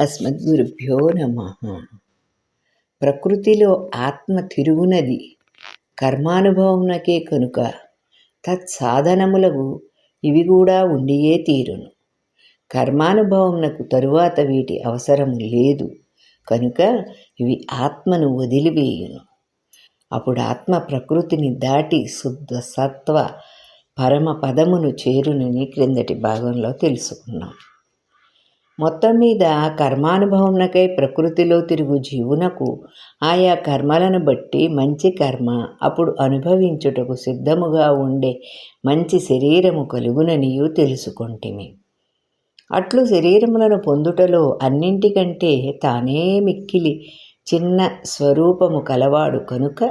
అస్మద్గురుభ్యో నమ. ప్రకృతిలో ఆత్మ తిరుగునది కర్మానుభవమునకే కనుక తత్సాధనములకు ఇవి కూడా ఉండియే తీరును. కర్మానుభవమునకు తరువాత వీటి అవసరము లేదు కనుక ఇవి ఆత్మను వదిలివేయును. అప్పుడు ఆత్మ ప్రకృతిని దాటి శుద్ధ సత్వ పరమ పదమును చేరునని క్రిందటి భాగంలో తెలుసుకున్నాం. మొత్తం మీద కర్మానుభవంకై ప్రకృతిలో తిరుగు జీవునకు ఆయా కర్మలను బట్టి మంచి కర్మ అప్పుడు అనుభవించుటకు సిద్ధముగా ఉండే మంచి శరీరము కలుగుననియు తెలుసుకొంటిమి. అట్లు శరీరములను పొందుటలో అన్నింటికంటే తానే మిక్కిలి చిన్న స్వరూపము కలవాడు కనుక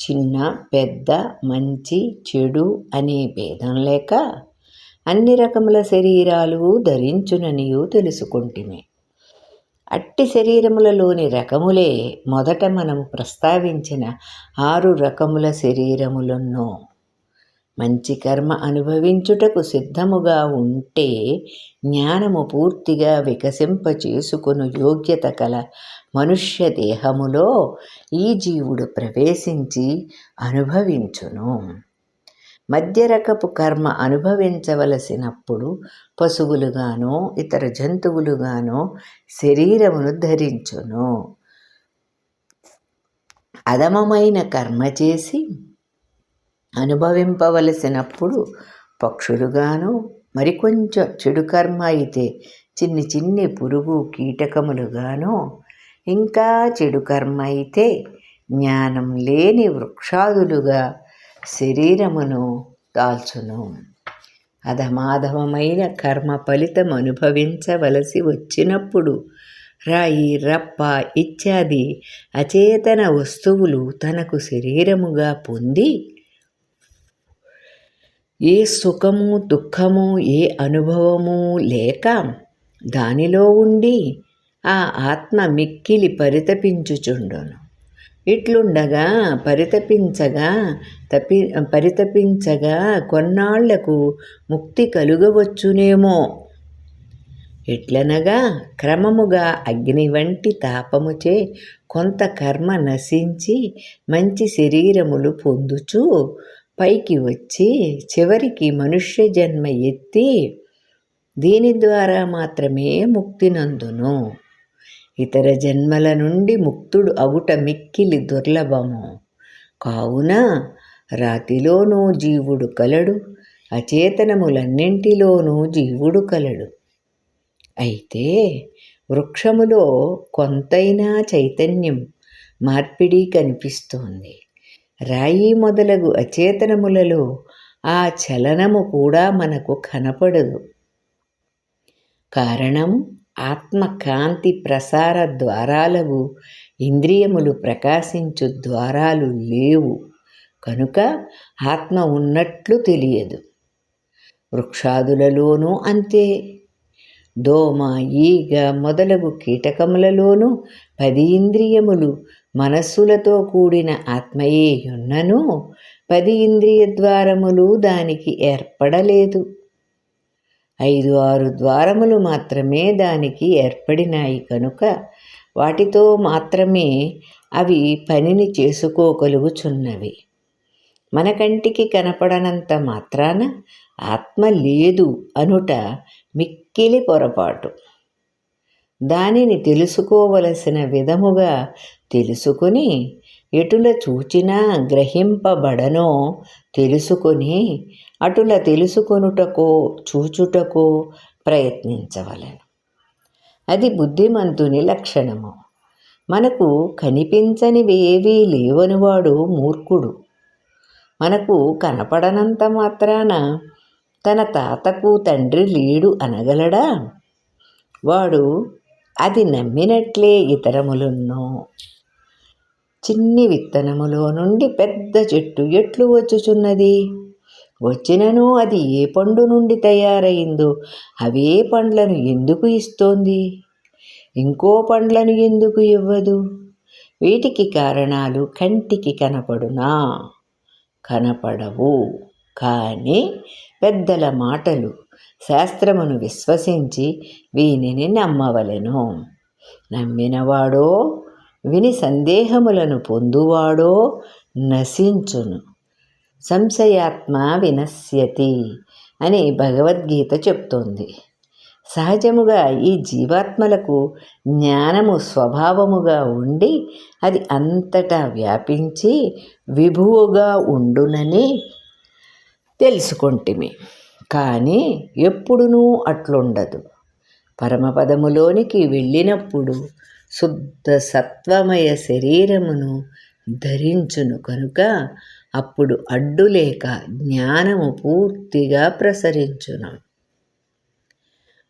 చిన్న పెద్ద మంచి చెడు అనే భేదం లేక అన్ని రకముల శరీరాలు ధరించుననియు తెలుసుకుంటుమే. అట్టి శరీరములలోని రకములే మొదట మనము ప్రస్తావించిన ఆరు రకముల శరీరములను మంచి కర్మ అనుభవించుటకు సిద్ధముగా ఉంటే జ్ఞానము పూర్తిగా వికసింప చేసుకుని యోగ్యత కల మనుష్య దేహములో ఈ జీవుడు ప్రవేశించి అనుభవించును. మధ్యరకపు కర్మ అనుభవించవలసినప్పుడు పశువులుగానో ఇతర జంతువులుగానో శరీరమును ధరించును. అధమమైన కర్మ చేసి అనుభవింపవలసినప్పుడు పక్షులుగాను మరికొంచెం చెడు కర్మ అయితే చిన్ని చిన్ని పురుగు కీటకములుగాను ఇంకా చెడు కర్మ అయితే జ్ఞానం లేని వృక్షాదులుగా శరీరమును దాల్చును. అధమాధవమైన కర్మ ఫలితం అనుభవించవలసి వచ్చినప్పుడు రాయి రప్ప ఇత్యాది అచేతన వస్తువులు తనకు శరీరముగా పొంది ఏ సుఖము దుఃఖము ఏ అనుభవము లేక దానిలో ఉండి ఆ ఆత్మ మిక్కిలి పరితపించుచుండును. ఇట్లుండగా పరితపించగా తపి పరితపించగా కొన్నాళ్ళకు ముక్తి కలుగవచ్చునేమో. ఎట్లనగా క్రమముగా అగ్ని వంటి తాపముచే కొంత కర్మ నశించి మంచి శరీరములు పొందుచు పైకి వచ్చి చివరికి మనుష్య జన్మ ఎత్తి దీని ద్వారా మాత్రమే ముక్తినందును ఇతర జన్మల నుండి ముక్తుడు అగుట మిక్కిలి దుర్లభము. కావున రాతిలోనూ జీవుడు కలడు అచేతనములన్నింటిలోనూ జీవుడు కలడు. అయితే వృక్షములో కొంతైనా చైతన్యం మార్పిడి కనిపిస్తోంది. రాయి మొదలగు అచేతనములలో ఆ చలనము కూడా మనకు కనపడదు. కారణం ఆత్మకాంతి ప్రసార ద్వారాలవు ఇంద్రియములు ప్రకాశించు ద్వారాలు లేవు. కనుక ఆత్మ ఉన్నట్లు తెలియదు. వృక్షాదులలోనూ అంతే. దోమ ఈగ మొదలగు కీటకములలోనూ పది ఇంద్రియములు మనస్సులతో కూడిన ఆత్మయే ఉన్నను పది ఇంద్రియ ద్వారములు దానికి ఏర్పడలేదు. ఐదు ఆరు ద్వారములు మాత్రమే దానికి ఏర్పడినాయి కనుక వాటితో మాత్రమే అవి పనిని చేసుకోగలుగుచున్నవి. మన కంటికి కనపడనంత మాత్రాన ఆత్మ లేదు అనుట మిక్కిలి పొరపాటు. దానిని తెలుసుకోవలసిన విధముగా తెలుసుకుని ఎటుల చూచినా గ్రహింపబడనో తెలుసుకొని అటుల తెలుసుకొనుటకో చూచుటకో ప్రయత్నించవలను. అది బుద్ధిమంతుని లక్షణము. మనకు కనిపించనివి ఏవీ లేవనివాడు మూర్ఖుడు. మనకు కనపడనంత మాత్రాన తన తాతకు తండ్రి లేడు అనగలడా? వాడు అది నమ్మినట్లే ఇతరములున్నో. చిన్ని విత్తనములో నుండి పెద్ద చెట్టు ఎట్లు వచ్చుచున్నది? వచ్చినను అది ఏ పండు నుండి తయారైందో? అవే పండ్లను ఎందుకు ఇస్తోంది? ఇంకో పండ్లను ఎందుకు ఇవ్వదు? వీటికి కారణాలు కంటికి కనపడునా? కనపడవు. కానీ పెద్దల మాటలు శాస్త్రమును విశ్వసించి వీనిని నమ్మవలెను. నమ్మినవాడో విని సందేహములను పొందువాడో నశించును. సంశయాత్మ వినశ్యతి అని భగవద్గీత చెప్తోంది. సహజముగా ఈ జీవాత్మలకు జ్ఞానము స్వభావముగా ఉండి అది అంతటా వ్యాపించి విభువుగా ఉండునని తెలుసుకుంటిమి. కానీ ఎప్పుడునూ అట్లుండదు. పరమపదములోనికి వెళ్ళినప్పుడు శుద్ధ సత్వమయ శరీరమును ధరించును కనుక అప్పుడు అడ్డులేక జ్ఞానము పూర్తిగా ప్రసరించును.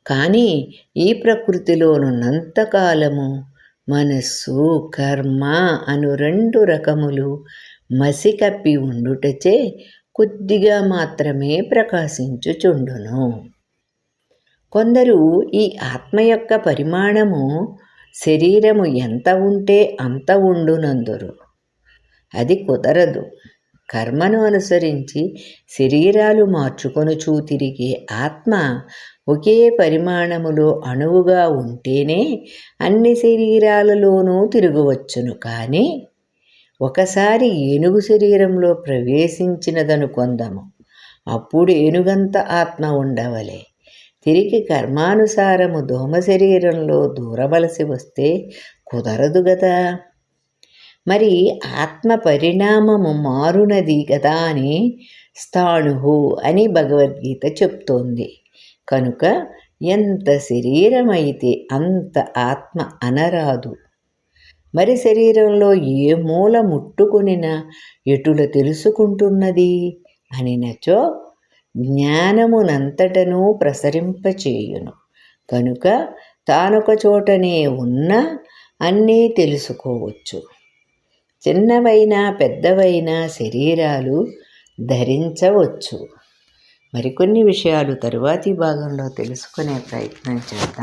కానీ ఈ ప్రకృతిలోనున్నంతకాలము మనస్సు కర్మ అను రెండు రకములు మసి కప్పి ఉండుటచే కొద్దిగా మాత్రమే ప్రకాశించుచుండును. కొందరు ఈ ఆత్మ యొక్క పరిమాణము శరీరము ఎంత ఉంటే అంత ఉండునందురు. అది కుదరదు. కర్మను అనుసరించి శరీరాలు మార్చుకొనుచూ తిరిగే ఆత్మ ఒకే పరిమాణములో అణువుగా ఉంటేనే అన్ని శరీరాలలోనూ తిరగవచ్చును. కానీ ఒకసారి ఏనుగు శరీరంలో ప్రవేశించినదనుకొందము అప్పుడు ఏనుగంత ఆత్మ ఉండవలే. తిరిగి కర్మానుసారము దోమ శరీరంలో దూరవలసి వస్తే కుదరదు గదా. మరి ఆత్మ పరిణామము మారునది కదా అని స్థాణుహు అని భగవద్గీత చెప్తోంది. కనుక ఎంత శరీరమైతే అంత ఆత్మ అనరాదు. మరి శరీరంలో ఏ మూల ముట్టుకునినా ఎటుల తెలుసుకుంటున్నది? అనినచో జ్ఞానమునంతటను ప్రసరింపచేయును. కనుక తానొక చోటనే ఉన్న అన్నీ తెలుసుకోవచ్చు. చిన్నవైనా పెద్దవైనా శరీరాలు ధరించవచ్చు. మరికొన్ని విషయాలు తరువాతి భాగంలో తెలుసుకునే ప్రయత్నం చేద్దాం.